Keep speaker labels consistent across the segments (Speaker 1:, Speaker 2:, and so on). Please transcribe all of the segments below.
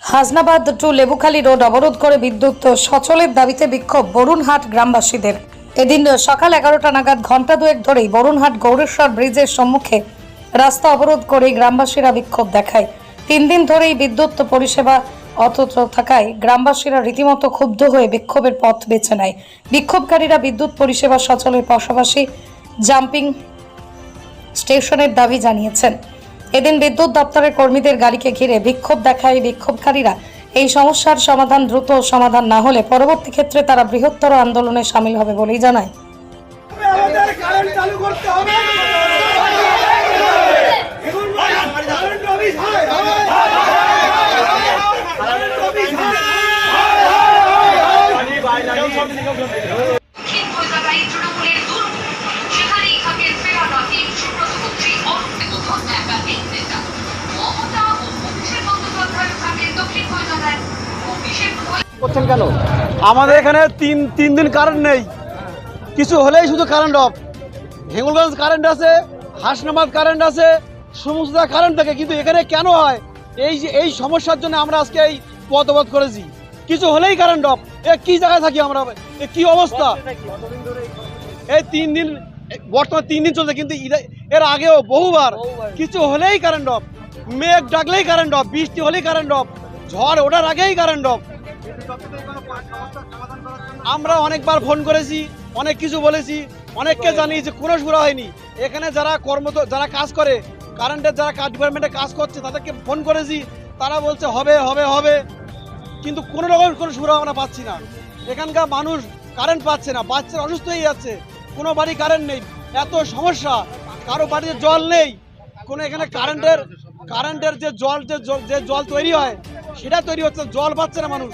Speaker 1: Hasnabad two Lebukhali road অবরোধ করে বিদ্যুৎ সচলের দাবিতে বিক্ষোভ বরুণহাট গ্রামবাসীদের। এদিন সকাল এগারোটা নাগাদ ঘণ্টা দুয়েক ধরেই বরুণহাট গৌরেশ্বর ব্রিজের সম্মুখে রাস্তা অবরোধ করে গ্রামবাসীরা বিক্ষোভ দেখায়। তিন দিন ধরেই বিদ্যুৎ পরিষেবা অথচ থাকায় গ্রামবাসীরা রীতিমতো ক্ষুব্ধ হয়ে বিক্ষোভের পথ বেছে নেয়। বিক্ষোভকারীরা বিদ্যুৎ পরিষেবা সচলের পাশাপাশি জাম্পিং স্টেশনের দাবি জানিয়েছেন। এদিন বিদ্যুৎ দপ্তরের কর্মীদের গাড়িকে ঘিরে বিক্ষোভ দেখায় বিক্ষোভকারীরা। এই সমস্যার সমাধান দ্রুত সমাধান না হলে পরবর্তী ক্ষেত্রে তারা বৃহত্তর আন্দোলনে সামিল হবে বলেই জানায়।
Speaker 2: আমাদের কারেন্ট চালু করতে হবে।
Speaker 3: করছেন কেন?
Speaker 4: আমাদের এখানে তিন তিন দিন কারেন্ট নেই। কিছু হলেই শুধু কারেন্ট অফ হেঙ্গুলগঞ্জ কারেন্ট আছে হাসনাবাদ কারেন্ট আছে সমস্ত কারেন্ট থাকে কিন্তু এখানে কেন হয়? এই যে এই সমস্যার জন্য আমরা আজকে এই পথ অবরোধ করেছি। কিছু হলেই কারেন্ট অফ এ কি জায়গায় থাকি আমরা? এ কি অবস্থা? এই তিন দিন বর্তমানে তিন দিন চলছে কিন্তু এর আগেও বহুবার কিছু হলেই কারেন্ট অফ মেঘ ডাকলেই কারেন্ট অফ বৃষ্টি হলেই কারেন্ট অফ ঝড় ওঠার আগেই কারেন্ট অফ আমরা অনেকবার ফোন করেছি, অনেক কিছু বলেছি, অনেককে জানিয়েছি, কোনো সুরা হয়নি। এখানে যারা কর্ম যারা কাজ করে, কারেন্টের যারা কাজ ডিপার্টমেন্টে কাজ করছে, তাদেরকে ফোন করেছি, তারা বলছে, হবে হবে হবে। কিন্তু কোনো রকম কোনো সুরা আমরা পাচ্ছি না। এখানকার মানুষ কারেন্ট পাচ্ছে না, বাচ্চারা অসুস্থ হয়ে যাচ্ছে, কোনো বাড়ি কারেন্ট নেই, এত সমস্যা, কারও বাড়িতে জল নেই। কোনো এখানে কারেন্টের কারেন্টের যে জল, যে যে জল তৈরি হয় সেটা তৈরি হচ্ছে, জল পাচ্ছে না মানুষ।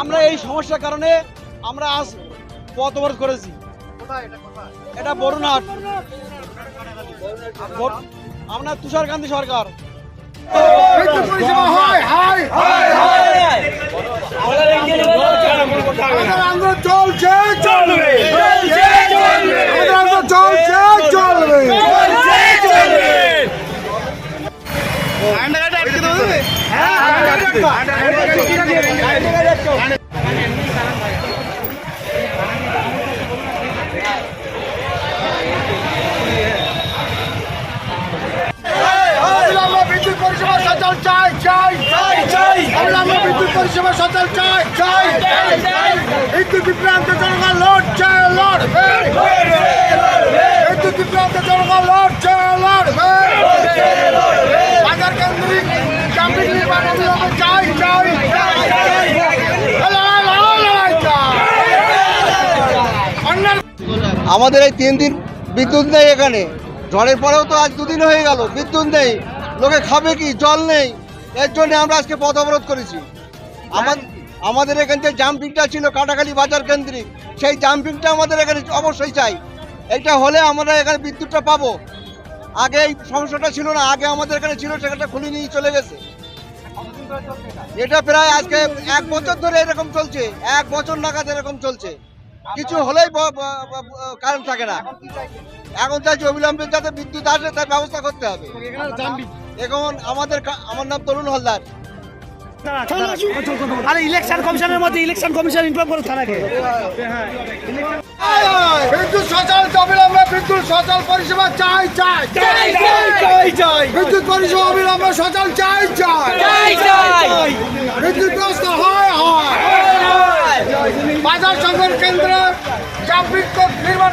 Speaker 4: আমরা এই সমস্যার কারণে আমরা আজ পথ করেছি। এটা বরুণহাট। আমরা তুষারকান্তি সরকার।
Speaker 2: পরিষেবা সচল, চাই চাই চাই চাই। অবিলম্বে বিদ্যুৎ পরিষেবা সচল, চাই চাই চাই বিদ্যুৎ বিভ্রান্ত জনগণ লড়ছে লড়বে বিদ্যুৎ বিভ্রান্ত জনগণ লড়ছে লড়বে বাজার কেন্দ্রিক ট্রাফিক নির্মাণ অবিলম্বে চাই চাই লড়াই, লড়াই, লড়াই চাই অন্যান্য
Speaker 3: আমাদের এই তিন দিন বিদ্যুৎ নেই এখানে। ঝড়ের পরেও তো আজ দুদিন হয়ে গেল, বিদ্যুৎ নেই। লোকে খাবে কি? জল নেই। এর জন্য আমরা আজকে পথ অবরোধ করেছি। আমার আমাদের এখানে যে জাম্পিংটা ছিল কাটাখালি বাজার কেন্দ্রিক, সেই জাম্পিংটা আমাদের এখানে অবশ্যই চাই। এটা হলে আমরা এখানে বিদ্যুৎটা পাবো। আগে এই সমস্যাটা ছিল না, আগে আমাদের এখানে ছিল, সেখানটা খুলে নিয়ে চলে গেছে। এটা প্রায় আজকে এক বছর ধরে এরকম চলছে, এক বছর নাগাদ এরকম চলছে। কিছু হলেই কারেন্ট থাকে না। এখন চাইছি অবিলম্বে যাতে বিদ্যুৎ আসে তার ব্যবস্থা করতে হবে। এখন আমাদের আমার নাম তরুণ হলদার।
Speaker 4: আরে ইলেকশন কমিশনের মধ্যে ইলেকশন কমিশন ইনফর্ম করো থানাকে।
Speaker 2: বিদ্যুৎ সচল অবিলম্বে বিদ্যুৎ সচল পরিষেবা চাই চাই।
Speaker 4: চাই, চাই, চাই, চাই।
Speaker 2: বিদ্যুৎ পরিষেবা অবিলম্বে সচল চাই চাই। বিদ্যুৎ ব্যবস্থা হয় হয়। বাজার সংগ্রহ কেন্দ্র ট্রাফিক নির্মাণ